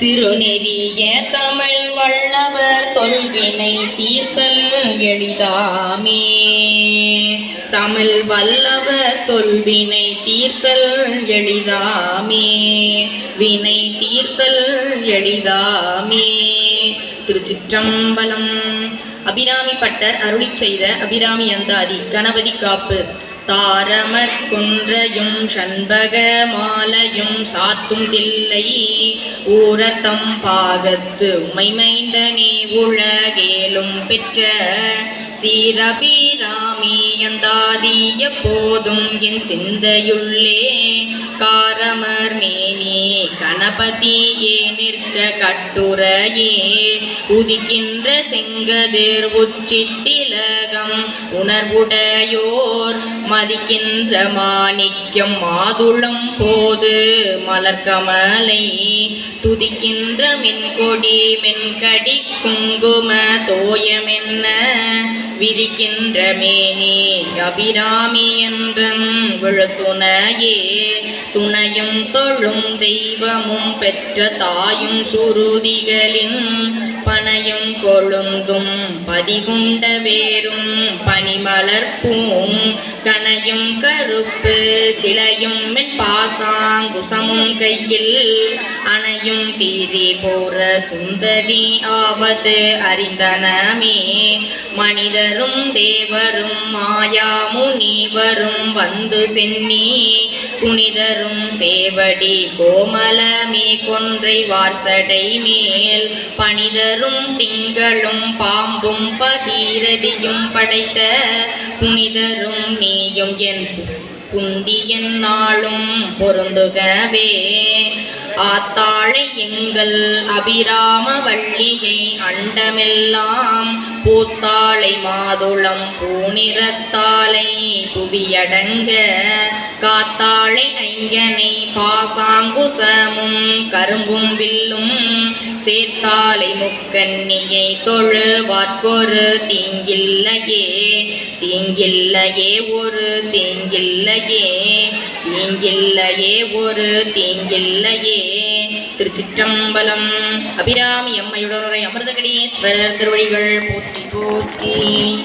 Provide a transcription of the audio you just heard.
திருநெறிய தமிழ் வல்லவர் தொல்வினை தீர்த்தல் எளிதாமே. தமிழ் வல்லவர் தொல்வினை தீர்த்தல் எளிதாமே. வினை தீர்த்தல் எளிதாமே. திருச்சிற்றம்பலம். அபிராமி பட்டர் அருளி செய்த அபிராமி அந்தாதி கணபதி காப்பு. தாரமற் குன்றையும் சண்பக மாலையும் சாத்தும் தில்லை ஊரத்தம் பாகத்து உமைமைந்தனே உலகேலும் பெற்ற சீரபிராமி அந்தாதி போதும் என் சிந்தையுள்ளே. காரமர் மேனி கணபதியே நிற்க கட்டுரையே. உதிக்கின்ற செங்கதிர் உச்சிட்டிலகம் உணர்வுடையோர் மதிக்கின்ற மாணிக்கம் மாதுளம் போது மலர்கமலை. துதிக்கின்ற மென்கொடி மென்கடி குங்கும தோயமென்ன விதிக்கின்ற மேனி அபிராமி என்றும் விழுத்துணையே. துணையும் தொழும் தெய்வமும் பெற்ற தாயும் சுருதிகளின் பனையும் கொழுந்தும் பதிகுண்ட வேரும் பனிமலர்ப்பும் கனையும் கருப்பு சிலையும் மென் பாசாங்குசமும் கையில் அணையும் தீரி போற சுந்தரி ஆவது அறிந்தனமே. மனிதரும் தேவரும் மாயா முனிவரும் வந்து சென்னி. புனிதரும் சேவடி கோமலமே கொன்றை வார்சடை மேல். பனிதரும் திங்களும் பாம்பும் பகீரதியும் படைத்த. புனிதரும் நீயும் என் புந்தியன் நாளும் பொருந்துகவே. ஆத்தாழை எங்கள் அபிராம வள்ளியை அண்டமெல்லாம் பூத்தாளை மாதுளம் பூநிறத்தாளை புவியடங்க காத்தாளை ஐங்கனை பாசாங்குசமும் கரும்பும் வில்லும் சேர்த்தாலை முக்கன்னியை தொழுவார்க்கொரு தீங்கில்லையே தீங்கில்லையே ஒரு தீங்கில்லையே தீங்கில்லையே ஒரு தீங்கில்லையே. திருச்சிற்றம்பலம் அபிராமி அம்மையுடனுரை அமிர்தகடீஸ்வரர் திருவழிகள் போற்றி போற்றி.